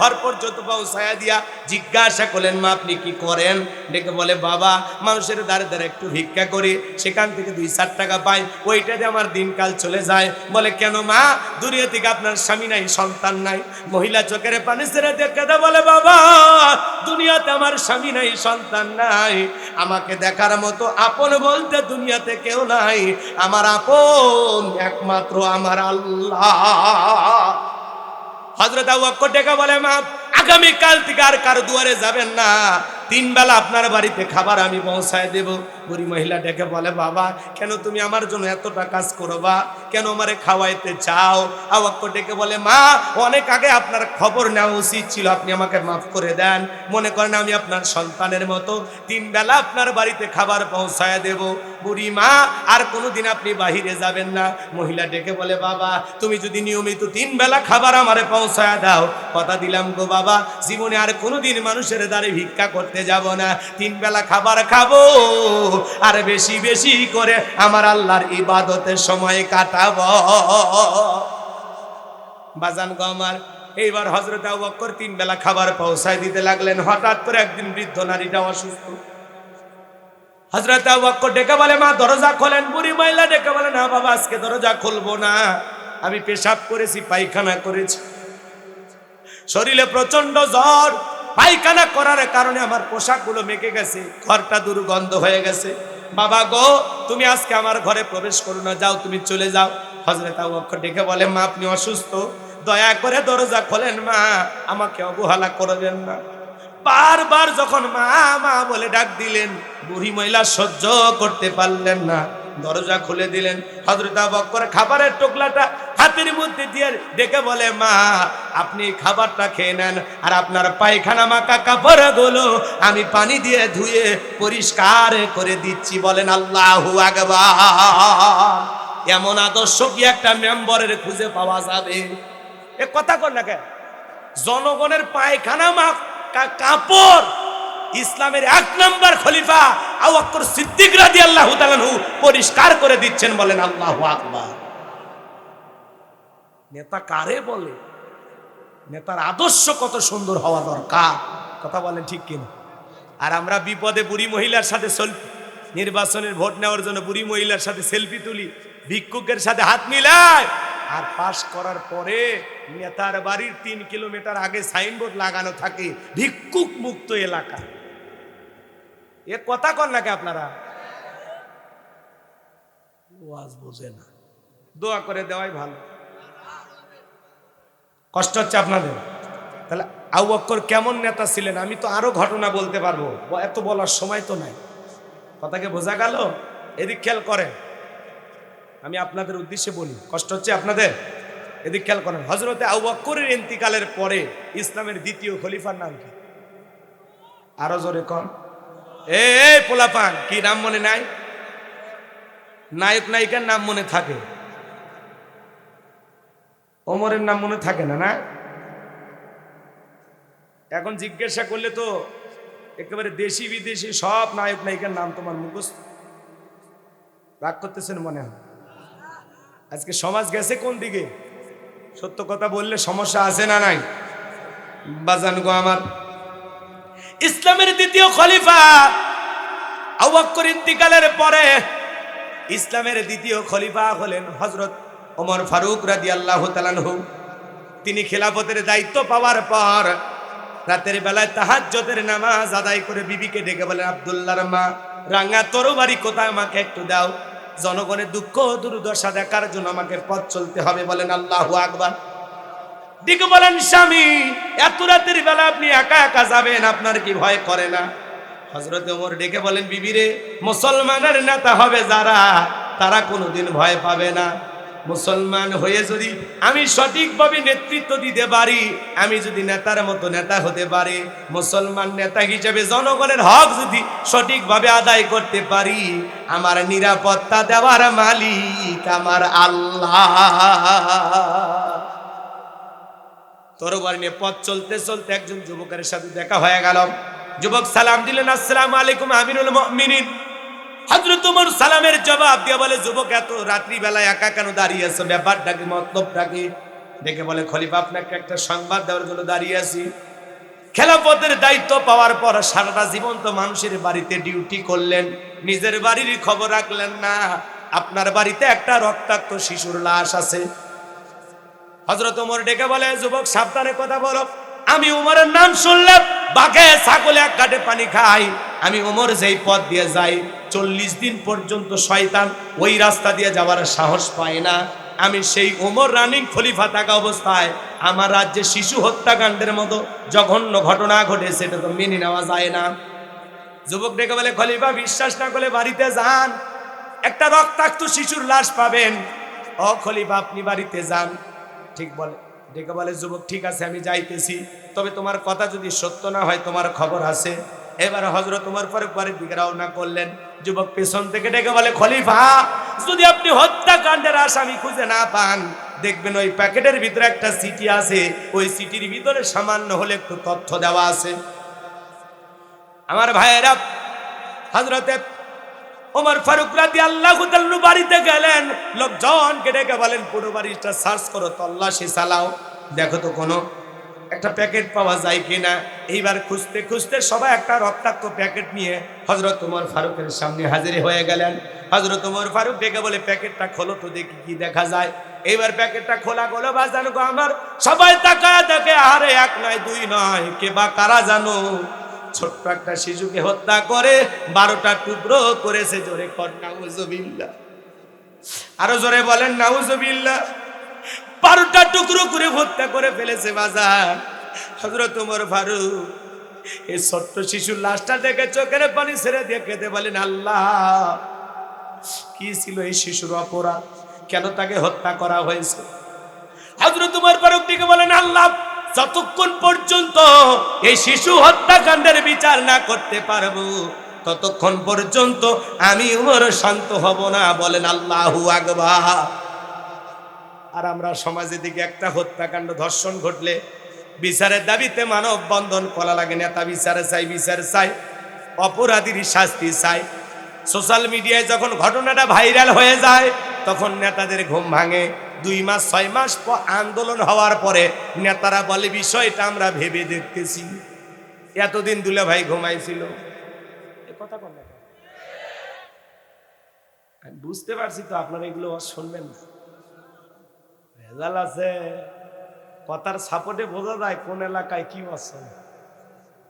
ঘর আপনি কি করেন? ডেকে বলে, বাবা, মানুষের একটু ভিক্ষা করি, সেখান থেকে দুই টাকা পাই ওইটাতে আমার দিনকাল চলে যায়। বলে, কেন মা? দুনিয়া থেকে আপনার স্বামী নাই, সন্তান নাই। মহিলা চোখের পানি ছেড়ে দেখে দেয় বলে, বাবা, দুনিয়াতে আমার স্বামী নাই, সন্তান নাই। আমাকে দেখার মতো আপন বলতে দুনিয়াতে কেউ নাই। আমার আপন একমাত্র আমার আল্লাহ। হজরত আবু বকর ডেকে বলে, মা আগামী কাল থেকে আর কার দুয়ারে যাবেন না। তিন বেলা আপনার বাড়িতে খাবার আমি পৌঁছায় দেব। বুড়ি মহিলা ডেকে বলে, বাবা, কেন তুমি আমার জন্য এতটা কাজ করবা কেন আমারে খাওয়াইতে চাও? আবু ডেকে বলে, মা, অনেক আগে আপনার খবর নেওয়া উচিত ছিল, আপনি আমাকে মাফ করে দেন। মনে করেন আমি আপনার সন্তানের মতো। তিন বেলা আপনার বাড়িতে খাবার পৌঁছায় দেব। বুড়ি মা, আর কোনোদিন আপনি বাহিরে যাবেন না। মহিলা ডেকে বলে, বাবা, তুমি যদি নিয়মিত তিন বেলা খাবার আমারে পৌঁছায় দাও। কথা দিলাম গো বাবা, জীবনে আর কোনোদিন মানুষের দ্বারে ভিক্ষা করতে যাব না। তিন বেলা খাবার খাব, আর বেশি বেশি করে আমার আল্লাহর ইবাদতের সময় কাটাব। বাজান গো আমার, এইবার হজরত আবু বকর তিন বেলা খাবার পৌঁছায় দিতে লাগলেন। হঠাৎ করে একদিন বৃদ্ধ নারীটা অসুস্থ। হজরত আবু ডেকে বলে, মা, দরজা খোলেন। বুড়ি মহিলা ডেকে বলে, না বাবা, আজকে দরজা খুলবো না। আমি পেশাব করেছি, পায়খানা করেছি। শরীরে প্রচণ্ড জ্বর। পায়খানা করার কারণে আমার পোশাকগুলো মেকে গেছে, ঘরটা দুর্গন্ধ হয়ে গেছে। বাবা গো, তুমি আজকে আমার ঘরে প্রবেশ করো না, যাও, তুমি চলে যাও। হজরত বকর ডেকে বলে, মা, আপনি অসুস্থ। দয়া করে দরজা খোলেন, মা। আমাকে অবহেলা করবেন না। বারবার যখন মা মা বলে ডাক দিলেন, বুড়ি মহিলা সহ্য করতে পারলেন না। দরজা খুলে দিলেন। হজরত আবু বকর খাবারের টোকলাটা হাতের মধ্যে দিয়ে ডেকে বলে, মা, আপনি খাবারটা খেয়ে নেন। আর আপনার পায়খানা মাকা কাপড়গুলো আমি পানি দিয়ে ধুয়ে পরিষ্কার করে দিচ্ছি। বলেন, আল্লাহু আকবার। এমন আদর্শ কি একটা মেম্বরের খুঁজে পাওয়া যাবে? এ কথা কর না কেন? জনগণের পায়খানা মা কা- কাপড়। ইসলামের এক নম্বর খলিফা আবু বকর সিদ্দিক রাদিয়াল্লাহু তাআলা পরিষ্কার করে দিচ্ছেন, বলেন আল্লাহু আকবার। নেতা কারে বলে? নেতার আদর্শ কত সুন্দর হওয়া দরকার। কথা বলেন ঠিক কিনা? আর আমরা বিপদে বুড়ি মহিলার সাথে সেলফি, নির্বাচনের ভোট নেওয়ার জন্য বুড়ি মহিলার সাথে সেলফি তুলি, ভিক্ষুকের সাথে হাত মিলাই আর পাশ করার পরে নেতার বাড়ির তিন কিলোমিটার আগে সাইনবোর্ড লাগানো থাকে, ভিক্ষুক মুক্ত এলাকা। এ কথা কন নাকি আপনারা? ওয়াজ না। দোয়া করে দেওয়াই ভালো। কষ্ট হচ্ছে আপনাদের? তাহলে আবু বক্কর কেমন নেতা ছিলেন? আমি তো আরও ঘটনা বলতে পারব। এত বলার সময় তো নাই। কথাকে বোঝা গেল? এদিক খেয়াল করেন। আমি আপনাদের উদ্দেশ্যে বলি, কষ্ট হচ্ছে আপনাদের? এদিক খেয়াল করেন হজরতে আবু বক্করের ইন্তিকালের পরে ইসলামের দ্বিতীয় খলিফার নাম কি? আরও জোরে কন। এ পোলাপান, কি নাম মনে নাই? নায়ক, নায়িকার নাম মনে থাকে। ওমরের নাম মনে থাকে না না? এখন জিজ্ঞাসা করলে তো একেবারে দেশি বিদেশি সব নায়ক, নায়িকার নাম তোমার মুখস্থ। রাগ করতেছেন মনে হয়। আজকে সমাজ গেছে কোন দিকে? সত্য কথা বললে সমস্যা আছে না নাই? বাজান গো আমার। ইসলামের দ্বিতীয় খলিফা আবু বকর ইন্তিকালের পরে ইসলামের দ্বিতীয় খলিফা হলেন হজরত ওমর ফারুক রাদি আল্লাহ তিনি খেলাফতের দায়িত্ব পাওয়ার পর রাতের বেলায় তাহাজ্জতের নামাজ আদায় করে বিবিকে ডেকে বলেন, আব্দুল্লাহর মা, রাঙা তরবারি কোথায়? আমাকে একটু দাও। জনগণের দুঃখ, দুর্দশা দেখার জন্য আমাকে পথ চলতে হবে বলেন আল্লাহ আকবার। দিকে বলেন, স্বামী, এত রাতের বেলা আপনি একা একা যাবেন, আপনার কি ভয় করে না? হজরত ওমর ডেকে বলেন, বিবিরে, মুসলমানের নেতা হবে যারা, তারা কোনোদিন ভয় পাবে না। মুসলমান হয়ে যদি আমি সঠিকভাবে নেতৃত্ব দিতে পারি, আমি যদি নেতার মতো নেতা হতে পারি, মুসলমান নেতা হিসেবে জনগণের হক যদি সঠিকভাবে আদায় করতে পারি, আমার নিরাপত্তা দেওয়ার মালিক আমার আল্লাহ। তরবার নিয়ে পথ চলতে চলতে একজন যুবকের সাথে দেখা হয়ে গেল। যুবক সালাম দিলেন, আসসালাম আলাইকুম আমিনুল মুমিনিন। হজরত উমর সালামের জবাব দিয়ে বলে, যুবক, এত রাত্রি বেলায় একা কেন দাঁড়িয়ে আছো? ব্যাপারটা কি, মতলবটা কি? দেখে বলে, খলিফা, আপনাকে একটা সংবাদ দেওয়ার জন্য দাঁড়িয়ে আছি। খেলাফতের দায়িত্ব পাওয়ার পর সারাটা জীবন তো মানুষের বাড়িতে ডিউটি করলেন। নিজের বাড়ির খবর রাখলেন না। আপনার বাড়িতে একটা রক্তাক্ত শিশুর লাশ আছে। হজরত উমর ডেকে বলে, যুবক, সাবধানে কথা বলো। আমি উমরের নাম শুনলে বাঘে, ছাগলে এক কাটে পানি খাই আমি উমর যেই পথ দিয়ে যাই, চল্লিশ দিন পর্যন্ত শয়তান ওই রাস্তা দিয়ে যাওয়ার সাহস পায় না। আমি সেই উমর রানিং খলিফা থাকা অবস্থায়, আমার রাজ্যে শিশু হত্যাকাণ্ডের মতো জঘন্য ঘটনা ঘটে সেটা তো মেনে নেওয়া যায় না। যুবক ডেকে বলে, খলিফা, বিশ্বাস না করলে বাড়িতে যান। একটা রক্তাক্ত শিশুর লাশ পাবেন। ও খলিফা, আপনি বাড়িতে যান। ঠিক বলে। ডেকে বলে, যুবক, ঠিক আছে, আমি যাইতেছি। তবে তোমার কথা যদি সত্য না হয়, তোমার খবর আছে। এবার হজরত তোমার পরে বাড়ির দিকে রওনা করলেন। যুবক পেছন থেকে ডেকে বলে, খলিফা, যদি আপনি হত্যাকাণ্ডের আসামি খুঁজে না পান, দেখবেন ওই প্যাকেটের ভিতরে একটা সিটি আছে। ওই সিটির ভিতরে সামান্য হলে একটু তথ্য দেওয়া আছে। আমার ভাইয়েরা হজরতে ওমর ফারুক রাদি আল্লাহ বাড়িতে গেলেন। লোকজনকে ডেকে বলেন, পুরো বাড়িটা সার্চ করো, তল্লাশি চালাও। দেখো তো কোনো একটা প্যাকেট পাওয়া যায় কিনা? এইবার খুঁজতে খুঁজতে সবাই একটা রক্তাক্ত প্যাকেট নিয়ে হজরত উমর ফারুকের সামনে হাজির হয়ে গেলেন। হজরত উমর ফারুক ডেকে বলে, প্যাকেটটা খোলো তো দেখি কি দেখা যায়। এইবার প্যাকেটটা খোলা গেলো বা জানো আমার। সবাই তাকায় দেখে আরে এক নয়, দুই নয়, কে বা কারা জানো? ছোট্ট একটা শিশুকে হত্যা করে বারোটা টুকরো করেছে জোরে কর আরও জোরে বলেন নাউজবিল্লা বারোটা টুকরো করে হত্যা করে ফেলেছে বাজার। হজরত উমর ফারুক, এই ছোট্ট শিশুর লাশটা দেখে চোখের পানি ছেড়ে দিয়ে খেতে বলেন, আল্লাহ, কি ছিল এই শিশুর অপরাধ? কেন তাকে হত্যা করা হয়েছে? হজরত উমর ফারুক বলেন, আল্লাহ যতক্ষণ পর্যন্ত এই শিশু হত্যাকাণ্ডের বিচার না করতে পারব, ততক্ষণ পর্যন্ত আমি উমর শান্ত হব না, বলেন আল্লাহু আকবার। আর আমরা সমাজের দিকে একটা হত্যাকাণ্ড ধর্ষণ ঘটলে বিচারের দাবিতে মানব বন্ধন করা লাগে, নেতা বিচারে চাই, বিচার চাই, অপরাধীর শাস্তি চাই। সোশ্যাল মিডিয়ায় যখন ঘটনাটা ভাইরাল হয়ে যায়, তখন নেতাদের ঘুম ভাঙে দুই মাস, ছয় মাস পর আন্দোলন হওয়ার পরে নেতারা বলে, বিষয়টা আমরা ভেবে দেখতেছি। এতদিন দুলে ভাই ঘুমাইছিল। বুঝতে পারছি তো আপনারা এগুলো শুনবেন না। ভেজাল আছে। কথার সাপোর্টে বোঝা যায় কোন এলাকায় কি আছে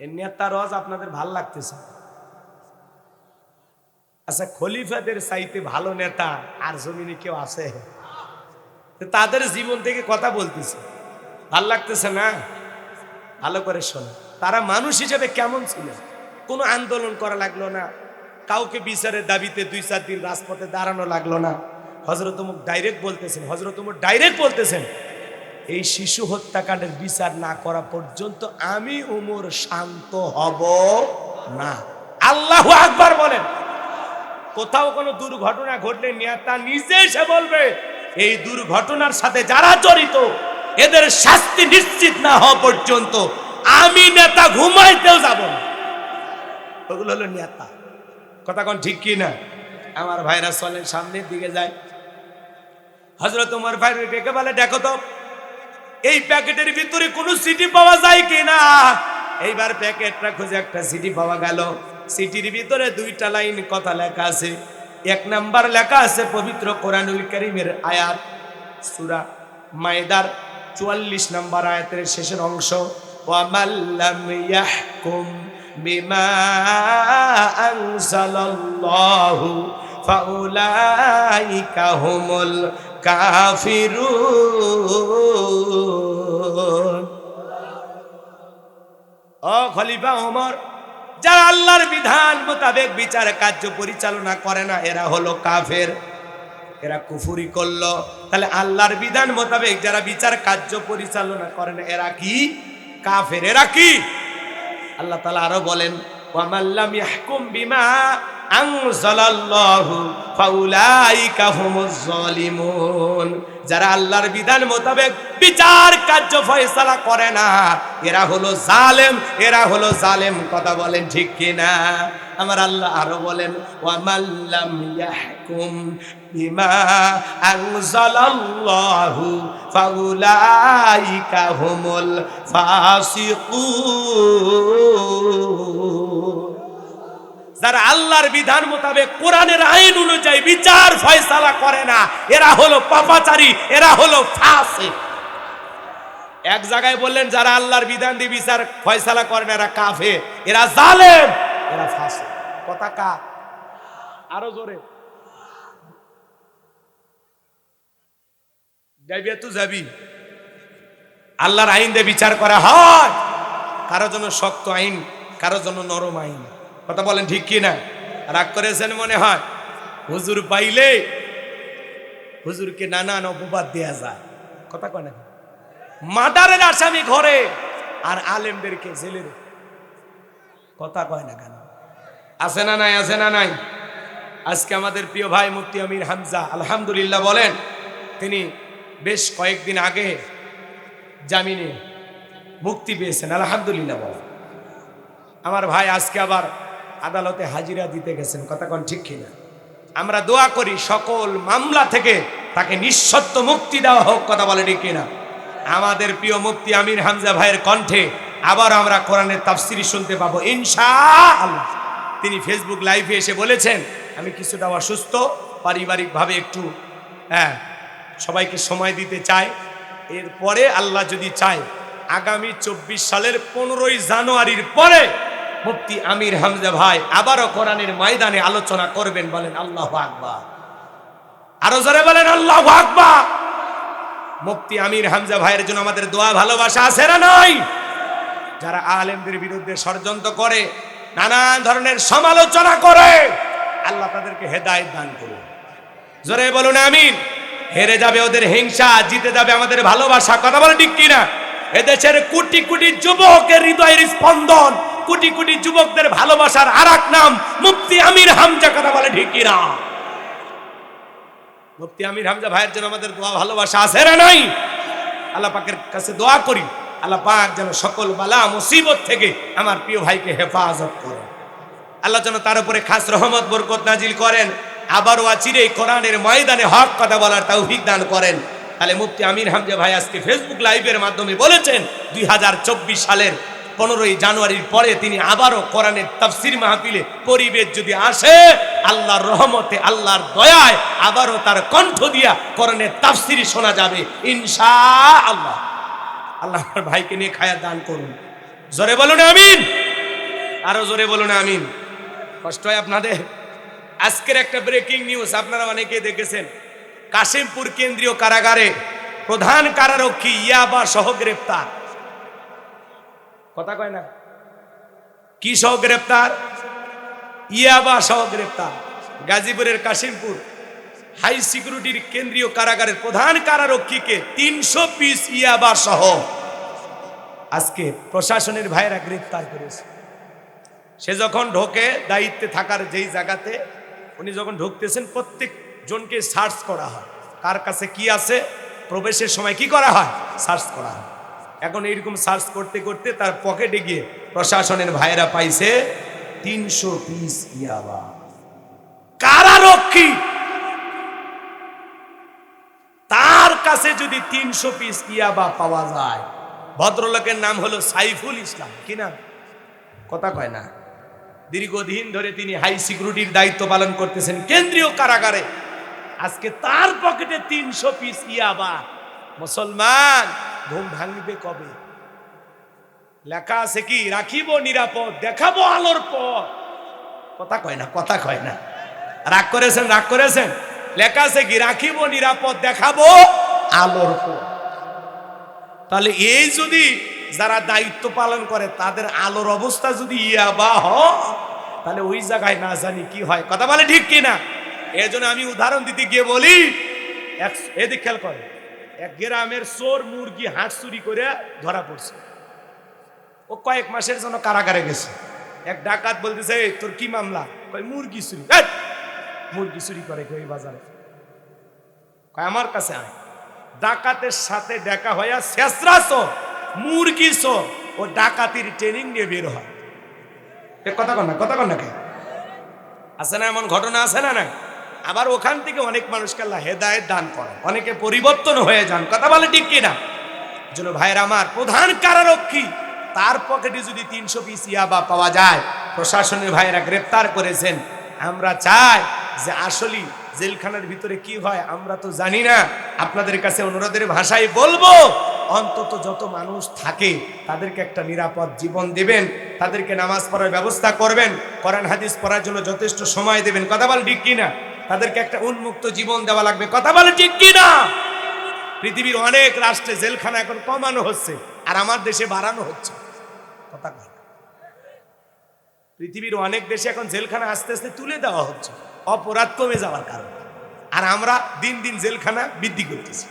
এ নেতার রজ আপনাদের ভালো লাগতেছে আচ্ছা খলিফাদের চাইতে ভালো নেতা আর জমিনে কেউ আছে? তাদের জীবন থেকে কথা বলতেছে। ভালো লাগতেছে না? ভালো করে শোনো। তারা মানুষ হিসেবে কেমন ছিল? কোনো আন্দোলন করা লাগল না? কাউকে বিচারের দাবিতে দুই, চার দিন রাজপথে দাঁড়ানো লাগল না? হজরত মুখ ডাইরেক্ট বলতেছেন হজরত মুখ ডাইরেক্ট বলতেছেন, এই শিশু হত্যাকাণ্ডের বিচার না করা পর্যন্ত আমি উমর শান্ত হব না। আল্লাহ আকবার বলেন। কোথাও কোনো দুর্ঘটনা ঘটলে নেতা নিজে এসে বলবে এই দুর্ঘটনার সাথে যারা জড়িত, এদের শাস্তি নিশ্চিত না হওয়া পর্যন্ত আমি নেতা ঘুমাইতেও যাব না। ওগুলো হলো নেতা। কথা কোন ঠিক কি না আমার ভাইরা চলেন সামনের দিকে যায়। হজরত তোমার ভাই ডেকে বলে, দেখো তো, এই প্যাকেটের ভিতরে কোনো সিটি পাওয়া যায় কিনা? এইবার প্যাকেটটা খুঁজে একটা সিটি পাওয়া গেল। সিটির ভিতরে দুইটা লাইন কথা লেখা আছে। এক নাম্বার লেখা আছে পবিত্র কোরআনুল করিমের আয়াত, সুরা মায়দার চুয়াল্লিশ নাম্বার আয়াতের শেষের অংশ। খলিফা ওমর যারা আল্লাহর বিধান মোতাবেক বিচার কার্য পরিচালনা করে না, এরা হলো কাফের। এরা কুফুরি করল। তাহলে আল্লাহর বিধান মোতাবেক যারা বিচার কার্য পরিচালনা করে না, এরা কি? কাফের। এরা কি? আল্লাহ তালা আরও বলেন যারা আল্লাহর বিধান মোতাবেক বিচার কার্য ফয়সালা করে না, এরা হলো জালেম, এরা হলো জালেম, কথা বলেন ঠিক কিনা? আমার আল্লাহ আরও বলেন ওয়ামাল্লাম ইয়াহকুম বিমা আনজালাল্লাহু ফাউলাইকা হুমুল ফাসিকুন। যারা আল্লাহর বিধান মোতাবেক কোরআনের আইন অনুযায়ী বিচার ফয়সালা করে না, এরা হলো পাপাচারী, এরা হলো ফাসিক। এক জায়গায় বললেন, যারা আল্লাহর বিধান দিয়ে বিচার ফয়সালা করে না, এরা কাফে এরা জালেম, এরা ফাসিক। কথা কা আরও জোরে। যাবি তো যাবি। আল্লাহর আইন দিয়ে বিচার করা হয়। কারও জন্য শক্ত আইন কারও জন্য নরম আইন। কথা বলেন ঠিক কি না রাগ করেছেন মনে হয়? হুজুর পাইলে হুজুরকে নানান অপবাদ দেয়া যায়। কথা কয় না মার্ডারের আসামি ঘরে আর আলেমদেরকে জেলে রে কথা কয় না কেন? আছে না নাই, আছে না নাই? আজকে আমাদের প্রিয় ভাই মুফতি আমির হামজা, আলহামদুলিল্লাহ বলেন, তিনি বেশ কয়েকদিন আগে জামিনে মুক্তি পেয়েছেন, আলহামদুলিল্লাহ বলেন। আমার ভাই আজকে আবার আদালতে হাজিরা দিতে গেছেন। কথা কোন ঠিক কিনা? আমরা দোয়া করি সকল মামলা থেকে তাকে নিঃশর্ত মুক্তি দেওয়া হোক, কথা বলে ঠিক কিনা? আমাদের প্রিয় মুক্তি আমির হামজা ভাইয়ের কণ্ঠে আবার আমরা কোরআনের তাফসিরি শুনতে পাবো। ইনশাআল্লাহ। তিনি ফেসবুক লাইভে এসে বলেছেন, আমি কিছুটা অসুস্থ, পারিবারিকভাবে একটু হ্যাঁ সবাইকে সময় দিতে চাই। এরপরে আল্লাহ যদি চায়, আগামী চব্বিশ সালের পনেরোই জানুয়ারির পরে মুফতি আমির হামজা ভাই আবারও কোরআনের ময়দানে আলোচনা করবেন বলেন, আল্লাহ আকবার। আরও জোরে বলেন, আল্লাহ আকবার। মুফতি আমির হামজা ভাইয়ের জন্য আমাদের দোয়া ভালোবাসা আছে না নাই? যারা আলেমদের বিরুদ্ধে ষড়যন্ত্র করে, নানান ধরনের সমালোচনা করে, আল্লাহ তাদেরকে হেদায়েত দান করুন। জোরে বলুন, আমিন। হেরে যাবে ওদের হিংসা, জিতে যাবে আমাদের ভালোবাসা। কথা বলে ঠিক কিনা? এদেশের কোটি কোটি যুবকের হৃদয়ের স্পন্দন কোটি কোটি যুবকদের ভালোবাসার আর এক নাম মুফতি আমির হামজা কথা বলে ঠিক কিনা? মুফতি আমির হামজা ভাইয়ের জন্য আমাদের দোয়া ভালোবাসা আছে না নাই? আল্লাহ পাকের কাছে দোয়া করি, আল্লাহ পাক যেন সকল বালা মুসিবত থেকে আমার প্রিয় ভাইকে হেফাজত করে আল্লাহ যেন তার উপরে খাস রহমত, বরকত নাজিল করেন, আবারও আচিরে কোরআনের ময়দানে হক কথা বলার তৌফিক দান করেন। তাহলে মুফতি আমির হামজা ভাই আজকে ফেসবুক লাইভের মাধ্যমে বলেছেন, দুই হাজার চব্বিশ সালের পনেরোই জানুয়ারির পরে তিনি আবারও কোরআনের তাফসির মাহফিলে পরিবেশ যদি আসে, আল্লাহর রহমতে, আল্লাহর দয়ায় আবারও তার কণ্ঠ দিয়া কোরআনের তাফসিরি শোনা যাবে ইনশা আল্লাহ আল্লাহ আমার ভাইকে নিয়ে খায়া দান করুন। জোরে বলুন আমিন। আরও জোরে বলুন আমিন। কষ্ট হয় আপনাদের? আজকের একটা ব্রেকিং নিউজ, আপনারা অনেকে দেখেছেন। কাশিমপুর কেন্দ্রীয় কারাগারে প্রধান কারারক্ষী ইয়াবা সহ গ্রেপ্তার। কথা কয় না। কি সহ গ্রেপ্তার? ইয়াবা সহ গ্রেপ্তার। গাজীপুরের কাশিমপুর হাই সিকিউরিটির কেন্দ্রীয় কারাগারের প্রধান কারারক্ষীকে তিনশো পিস ইয়াবা সহ আজকে প্রশাসনের ভাইয়েরা গ্রেপ্তার করেছে। সে যখন ঢোকে দায়িত্বে থাকার যেই জায়গাতে, উনি যখন ঢুকতেছেন, প্রত্যেক জনকে সার্চ করা হয়। কার কাছে কি আছে? প্রবেশের সময় কি করা হয়? সার্চ করা হয়। এখন এইরকম সার্চ করতে করতে তার পকেটে গিয়ে প্রশাসনের ভাইয়েরা পাইছে তিনশো পিস ইয়াবা। কারারক্ষী তার কাছে যদি তিনশো পিস ইয়াবা পাওয়া যায়, ভদ্রলোকের নাম হলো সাইফুল ইসলাম। কি নাম? কথা কয় না। দীর্ঘদিন ধরে তিনি হাই সিকিউরিটির দায়িত্ব পালন করতেছেন কেন্দ্রীয় কারাগারে। আজকে তার পকেটে তিনশো পিস ইয়াবা। মুসলমান ঘুম ভাঙবে কবে? লেখা আছে কি? রাখিব নিরাপদ, দেখাবো আলোর পর কথা কয় না, কথা কয় না। রাগ করেছেন রাগ করেছেন? লেখা আছে কি? রাখিব নিরাপদ, দেখাবো আলোর পর তাহলে এই যদি যারা দায়িত্ব পালন করে, তাদের আলোর অবস্থা যদি ইয়াবা হ তাহলে ওই জায়গায় না জানি কি হয়। কথা বলে ঠিক কিনা? এই জন্য আমি উদাহরণ দিতে গিয়ে বলি এদিক খেয়াল করে এক গ্রামের চোর মুরগি হাঁস চুরি করে ধরা পড়ছে। ও কয়েক মাসের জন্য কারাগারে গেছে। এক ডাকাত বলতেছে তোর কি মামলা? কয়, মুরগি চুরি। মুরগি চুরি করে কেউ বাজারে? কয়, আমার কাছে আয়। ডাকাতের সাথে দেখা হইয়া শেষরাস মুরগি সো ও ডাকাতির ট্রেনিং নিয়ে বের হয়। কথা কন না, কথা কন না কে? আছে না এমন ঘটনা, আছে না না আবার ওখান থেকে অনেক মানুষকে আল্লাহ হেদায়েত দান করে অনেকে পরিবর্তন হয়ে যান। কথা বলে ঠিক কিনা? জন্য ভাইয়ের আমার প্রধান কারারক্ষী তার পকেটে যদি তিনশো পিস ইয়াবা পাওয়া যায়, প্রশাসনের ভাইয়েরা গ্রেপ্তার করেছেন। আমরা চাই যে আসলেই জেলখানার ভিতরে কি হয়, আমরা তো জানি না। আপনাদের কাছে অনুরোধের ভাষায় বলব, অন্তত যত মানুষ থাকে, তাদেরকে একটা নিরাপদ জীবন দেবেন, তাদেরকে নামাজ পড়ার ব্যবস্থা করবেন, কোরআন হাদিস পড়ার জন্য যথেষ্ট সময় দেবেন। কথা বল ঠিক কিনা? তাদেরকে একটা উন্মুক্ত জীবন দেওয়া লাগবে। কথা বলে ঠিক কিনা? পৃথিবীর অনেক রাষ্ট্রে জেলখানা এখন কমানো হচ্ছে আর আমার দেশে বাড়ানো হচ্ছে। কথা পৃথিবীর অনেক দেশে এখন জেলখানা আস্তে আস্তে তুলে দেওয়া হচ্ছে। অপরাধ কমে যাওয়ার কারণে। আর আমরা দিন দিন জেলখানা বৃদ্ধি করতেছি।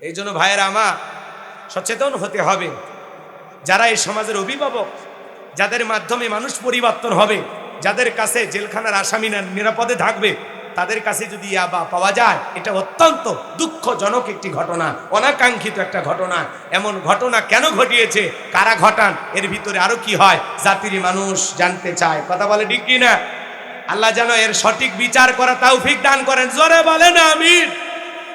এই জন্য ভাইয়েরা আমার, সচেতন হতে হবে। যারা এই সমাজের অভিভাবক, যাদের মাধ্যমে মানুষ পরিবর্তন হবে যাদের কাছে জেলখানার আসামি না- নিরাপদে থাকবে, তাদের কাছে যদি ইয়াবা পাওয়া যায়, এটা অত্যন্ত দুঃখজনক একটি ঘটনা, অনাকাঙ্ক্ষিত একটা ঘটনা। এমন ঘটনা কেন ঘটিয়েছে? কারা ঘটান? এর ভিতরে আরও কি হয়? জাতির মানুষ জানতে চায়। কথা বলে কি না আল্লাহ যেন এর সঠিক বিচার করা তৌফিক দান করেন। জোরে বলেন, আমিন।